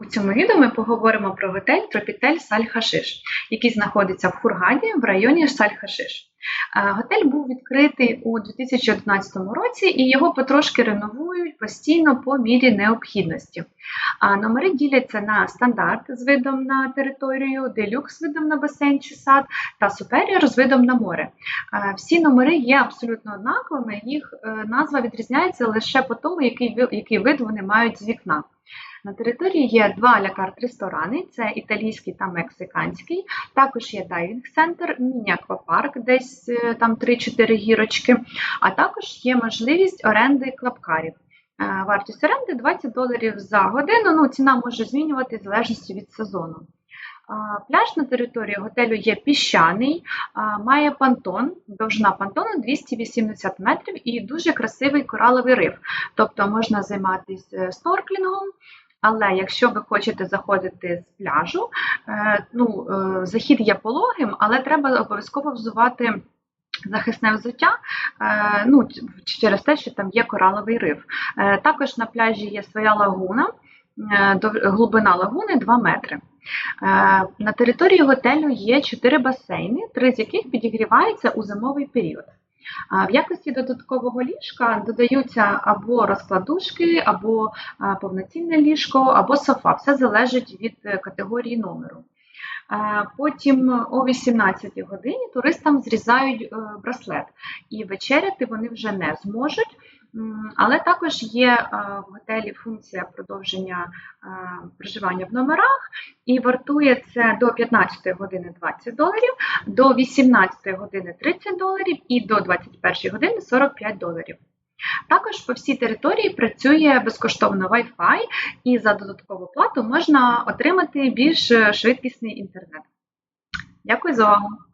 У цьому відео ми поговоримо про готель Тропітель Саль-Хашиш, який знаходиться в Хургаді в районі Саль-Хашиш. Е, Готель був відкритий у 2011 році і його потрошки реновують постійно по мірі необхідності. Номери діляться на стандарт з видом на територію, делюкс з видом на басейн чи сад та суперіор з видом на море. Е, Всі номери є абсолютно однаковими, їх е, назва відрізняється лише по тому, який вид вони мають з вікна. На території є два лякарт-ресторани: це італійський та мексиканський. Також є дайвінг-центр, міні-аквапарк, десь е, там 3-4 гірочки, а також є можливість оренди клапкарів. Е, Вартість оренди 20 доларів за годину. Ну, ціна може змінюватися в залежності від сезону. Пляж на території готелю є піщаний, має понтон, довжина понтону 280 метрів і дуже красивий кораловий риф. Тобто можна займатися снорклінгом, але якщо ви хочете заходити з пляжу, е, ну, е, захід є пологим, але треба обов'язково взувати захисне взуття е, ну, через те, що там є кораловий риф. Також на пляжі є своя лагуна, глибина лагуни 2 метри. На території готелю є 4 басейни, три з яких підігріваються у зимовий період. В якості додаткового ліжка додаються або розкладушки, або повноцінне ліжко, або софа. Все залежить від е, категорії номеру. Потім о 18 годині туристам зрізають е, браслет, і вечеряти вони вже не зможуть. Але також є е, в готелі функція продовження е, проживання в номерах, і вартує це до 15 години 20 доларів, до 18 години 30 доларів і до 21 години 45 доларів. Також по всій території працює безкоштовно Wi-Fi, і за додаткову плату можна отримати більш швидкісний інтернет. Дякую за увагу!